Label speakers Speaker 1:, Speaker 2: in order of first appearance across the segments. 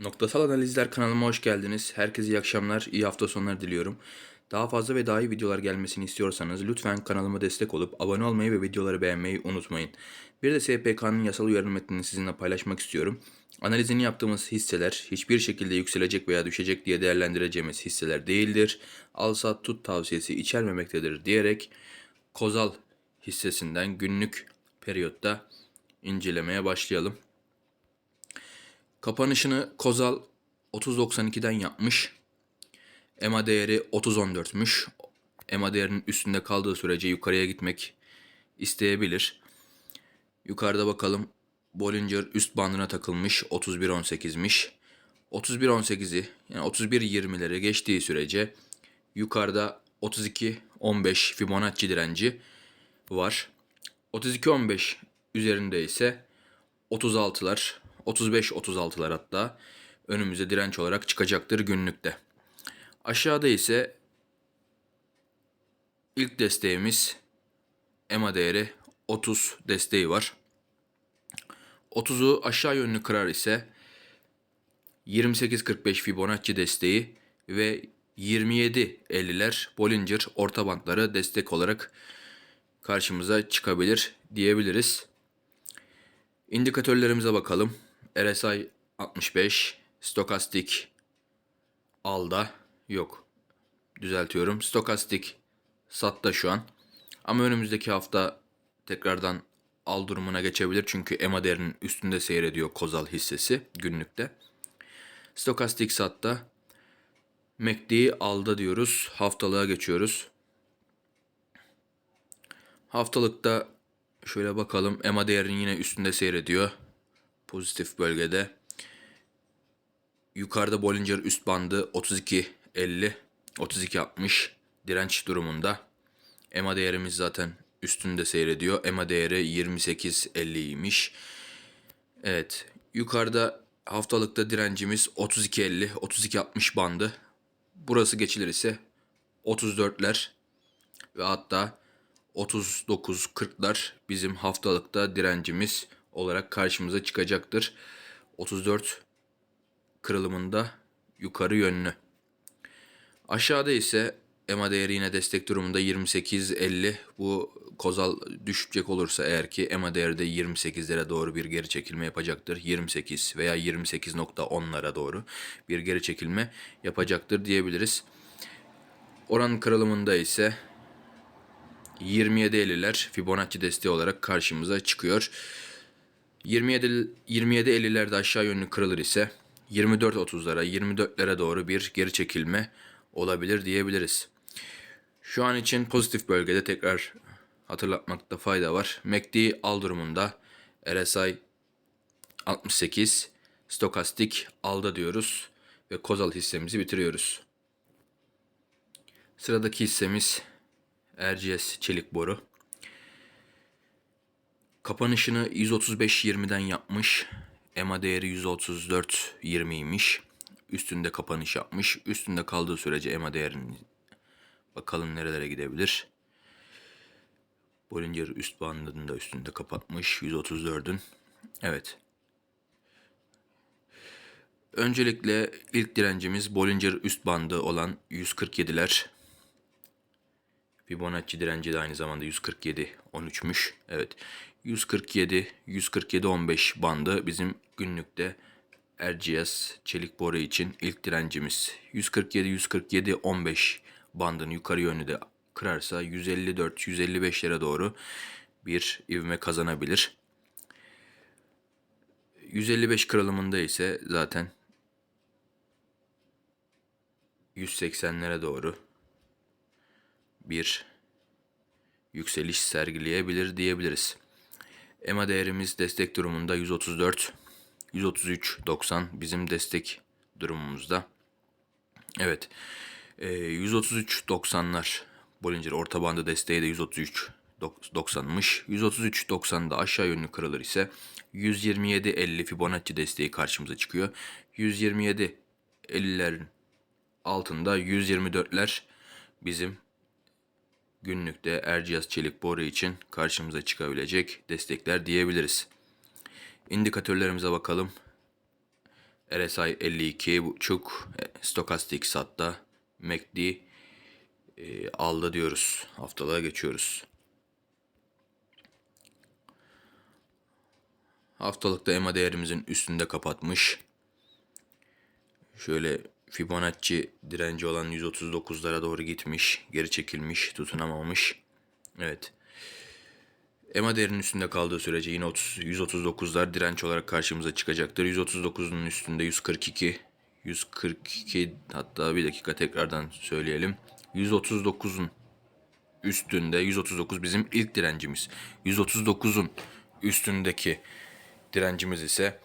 Speaker 1: Noktasal Analizler kanalıma hoş geldiniz. Herkese iyi akşamlar, iyi hafta sonları diliyorum. Daha fazla ve daha iyi videolar gelmesini istiyorsanız lütfen kanalıma destek olup abone olmayı ve videoları beğenmeyi unutmayın. Bir de SPK'nın yasal uyarı metnini sizinle paylaşmak istiyorum. Analizini yaptığımız hisseler hiçbir şekilde yükselecek veya düşecek diye değerlendireceğimiz hisseler değildir. Al sat tut tavsiyesi içermemektedir diyerek Kozal hissesinden günlük periyotta incelemeye başlayalım. Kapanışını Kozal 30.92'den yapmış. EMA değeri 30.14'müş. EMA değerinin üstünde kaldığı sürece yukarıya gitmek isteyebilir. Yukarıda bakalım Bollinger üst bandına takılmış 31.18'miş. 31.18'i yani 31.20'leri geçtiği sürece yukarıda 32.15 Fibonacci direnci var. 32.15 üzerinde ise 36'lar, 35-36'lar hatta önümüze direnç olarak çıkacaktır günlükte. Aşağıda ise ilk desteğimiz EMA değeri 30 desteği var. 30'u aşağı yönlü kırar ise 28-45 Fibonacci desteği ve 27-50'ler Bollinger orta bantları destek olarak karşımıza çıkabilir diyebiliriz. İndikatörlerimize bakalım. RSI 65, stokastik alda yok. Düzeltiyorum. Stokastik satta şu an. Ama önümüzdeki hafta tekrardan al durumuna geçebilir. Çünkü EMA değerinin üstünde seyrediyor Kozal hissesi günlükte. Stokastik satta. MACD alda diyoruz. Haftalığa geçiyoruz. Haftalıkta şöyle bakalım. EMA değerinin yine üstünde seyrediyor. Pozitif bölgede. Yukarıda Bollinger üst bandı 32.50, 32.60 direnç durumunda. EMA değerimiz zaten üstünde seyrediyor. EMA değeri 28.50'ymiş. Evet. Yukarıda haftalıkta direncimiz 32.50, 32.60 bandı. Burası geçilir ise 34'ler ve hatta 39-40'lar bizim haftalıkta direncimiz olarak karşımıza çıkacaktır. 34 kırılımında yukarı yönlü. Aşağıda ise EMA değeri yine destek durumunda 28.50. Bu kozal düşecek olursa eğer ki EMA değeri de 28'lere doğru bir geri çekilme yapacaktır. 28 veya 28.10'lara doğru bir geri çekilme yapacaktır diyebiliriz. Oran kırılımında ise 27.50'ler Fibonacci desteği olarak karşımıza çıkıyor. 27 27.50'lerde aşağı yönlü kırılır ise 24.30'lara 24'lere doğru bir geri çekilme olabilir diyebiliriz. Şu an için pozitif bölgede tekrar hatırlatmakta fayda var. MACD al durumunda RSI 68, stokastik alda diyoruz ve kozal hissemizi bitiriyoruz. Sıradaki hissemiz RGS çelik boru. Kapanışını 135.20'den yapmış. EMA değeri 134.20'ymiş. Üstünde kapanış yapmış. Üstünde kaldığı sürece EMA değerinin bakalım nerelere gidebilir. Bollinger üst bandını üstünde kapatmış 134'ün. Evet. Öncelikle ilk direncimiz Bollinger üst bandı olan 147'ler. Fibonacci direnci de aynı zamanda 147 13'müş. Evet. 147 147 15 bandı bizim günlükte RGS çelik boru için ilk direncimiz. 147 147 15 bandını yukarı yönlü de kırarsa 154 155'lere doğru bir ivme kazanabilir. 155 kırılımında ise zaten 180'lere doğru bir yükseliş sergileyebilir diyebiliriz. EMA değerimiz destek durumunda 134, 133, 90 bizim destek durumumuzda. Evet, e, 133, 90'lar Bollinger orta bandı desteği de 133, 90'mış. 133, 90'da aşağı yönlü kırılır ise 127, 50 Fibonacci desteği karşımıza çıkıyor. 127, 50'lerin altında 124'ler bizim günlükte Erciyes çelik boru için karşımıza çıkabilecek destekler diyebiliriz. İndikatörlerimize bakalım. RSI 52.5 e, stokastik satta MACD e, aldı diyoruz. Haftalığa geçiyoruz. Haftalıkta EMA değerimizin üstünde kapatmış. Şöyle Fibonacci direnci olan 139'lara doğru gitmiş. Geri çekilmiş, tutunamamış. Evet. EMA değerinin üstünde kaldığı sürece yine 30, 139'lar direnç olarak karşımıza çıkacaktır. 139'un üstünde 142, 142 hatta bir dakika tekrardan söyleyelim. 139'un üstünde 139 bizim ilk direncimiz. 139'un üstündeki direncimiz ise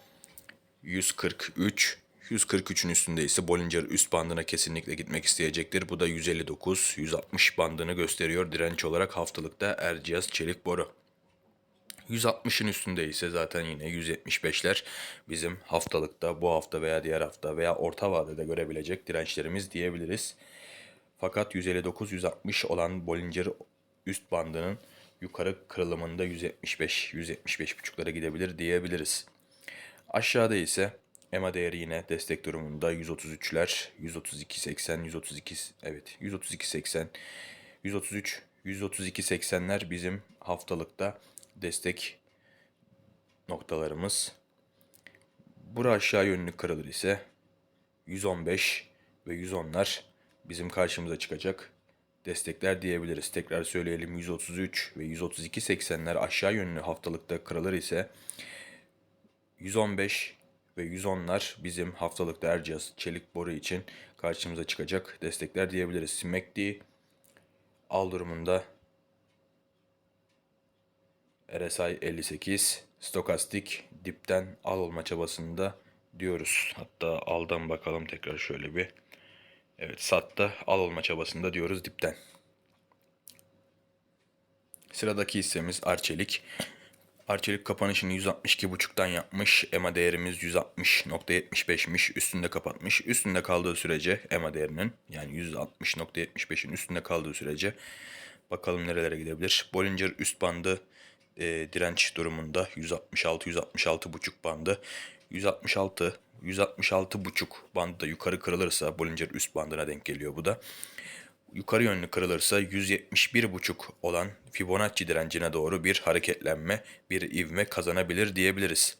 Speaker 1: 143. 143'ün üstünde ise Bollinger üst bandına kesinlikle gitmek isteyecektir. Bu da 159, 160 bandını gösteriyor direnç olarak haftalıkta Erciyes Çelik Boru. 160'ın üstünde ise zaten yine 175'ler bizim haftalıkta bu hafta veya diğer hafta veya orta vadede görebilecek dirençlerimiz diyebiliriz. Fakat 159-160 olan Bollinger üst bandının yukarı kırılımında 175 175.5'lara gidebilir diyebiliriz. Aşağıda ise EMA değeri yine destek durumunda 133'ler, 132.80, 132 evet 132.80, 133, 132.80'ler bizim haftalıkta destek noktalarımız. Bura aşağı yönlü kırılır ise 115 ve 110'lar bizim karşımıza çıkacak destekler diyebiliriz. Tekrar söyleyelim 133 ve 132.80'ler aşağı yönlü haftalıkta kırılır ise 115 ve 110'lar bizim haftalıkta Erciyes çelik boru için karşımıza çıkacak destekler diyebiliriz. MACD al durumunda RSI 58 stokastik dipten al olma çabasında diyoruz. Hatta aldan bakalım tekrar şöyle bir. Evet satta al olma çabasında diyoruz dipten. Sıradaki hissemiz Arçelik. Arçelik kapanışını 162.5'tan yapmış. EMA değerimiz 160.75'miş. Üstünde kapatmış. Üstünde kaldığı sürece EMA değerinin yani 160.75'in üstünde kaldığı sürece bakalım nerelere gidebilir. Bollinger üst bandı e, direnç durumunda 166 166.5 bandı. 166 166.5 bandı da yukarı kırılırsa Bollinger üst bandına denk geliyor bu da. Yukarı yönlü kırılırsa 171.5 olan Fibonacci direncine doğru bir hareketlenme, bir ivme kazanabilir diyebiliriz.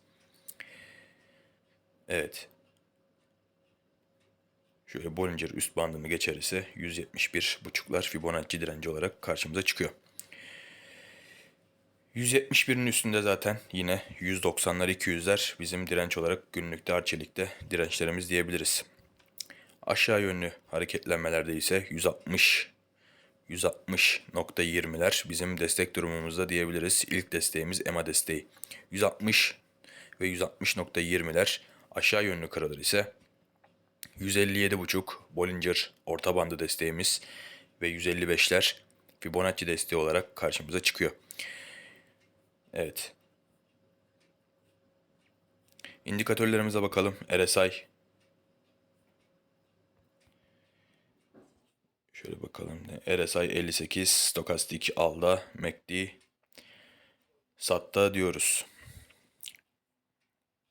Speaker 1: Evet. Şöyle Bollinger üst bandını geçer ise 171.5'lar Fibonacci direnci olarak karşımıza çıkıyor. 171'in üstünde zaten yine 190'lar 200'ler bizim direnç olarak günlükte arçelikte dirençlerimiz diyebiliriz. Aşağı yönlü hareketlenmelerde ise 160 160.20'ler bizim destek durumumuzda diyebiliriz. İlk desteğimiz EMA desteği. 160 ve 160.20'ler aşağı yönlü kırılır ise 157.5 Bollinger orta bandı desteğimiz ve 155'ler Fibonacci desteği olarak karşımıza çıkıyor. Evet. İndikatörlerimize bakalım. RSI. Şöyle bakalım. RSI 58, stokastik alda, MACD satta diyoruz.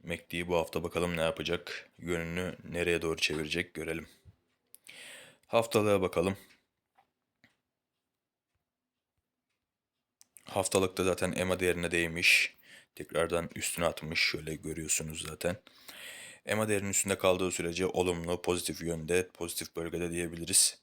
Speaker 1: MACD bu hafta bakalım ne yapacak? Yönünü nereye doğru çevirecek görelim. Haftalığa bakalım. Haftalıkta zaten EMA değerine değmiş. Tekrardan üstüne atmış. Şöyle görüyorsunuz zaten. EMA değerinin üstünde kaldığı sürece olumlu, pozitif yönde, pozitif bölgede diyebiliriz.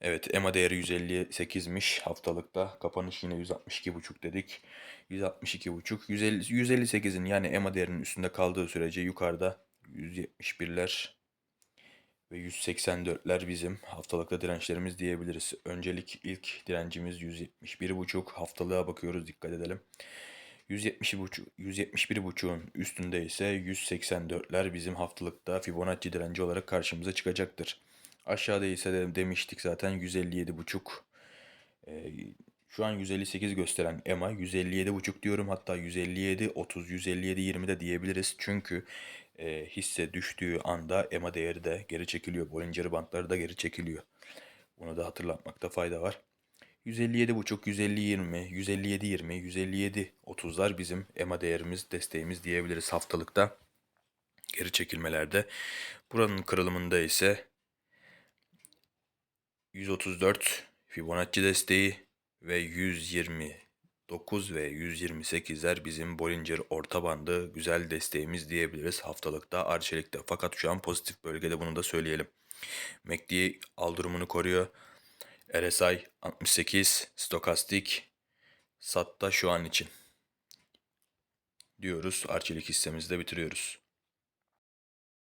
Speaker 1: Evet EMA değeri 158'miş haftalıkta. Kapanış yine 162,5 dedik. 162,5. 158'in yani EMA değerinin üstünde kaldığı sürece yukarıda 171'ler ve 184'ler bizim haftalıkta dirençlerimiz diyebiliriz. Öncelik ilk direncimiz 171,5 haftalığa bakıyoruz dikkat edelim. 170,5 171,5'un üstünde ise 184'ler bizim haftalıkta Fibonacci direnci olarak karşımıza çıkacaktır. Aşağıda ise de demiştik zaten 157,5 ee, şu an 158 gösteren EMA 157,5 diyorum hatta 157 30 157 20 de diyebiliriz. Çünkü e, hisse düştüğü anda EMA değeri de geri çekiliyor. Bollinger bantları da geri çekiliyor. Bunu da hatırlatmakta fayda var. 157.5, 150 157 20, 157 30'lar bizim EMA değerimiz, desteğimiz diyebiliriz haftalıkta. geri çekilmelerde. Buranın kırılımında ise 134 Fibonacci desteği ve 129 ve 128'ler bizim Bollinger orta bandı güzel desteğimiz diyebiliriz haftalıkta Arçelik'te. Fakat şu an pozitif bölgede bunu da söyleyelim. MACD al durumunu koruyor. RSI 68, stokastik satta şu an için diyoruz. Arçelik hissemizi de bitiriyoruz.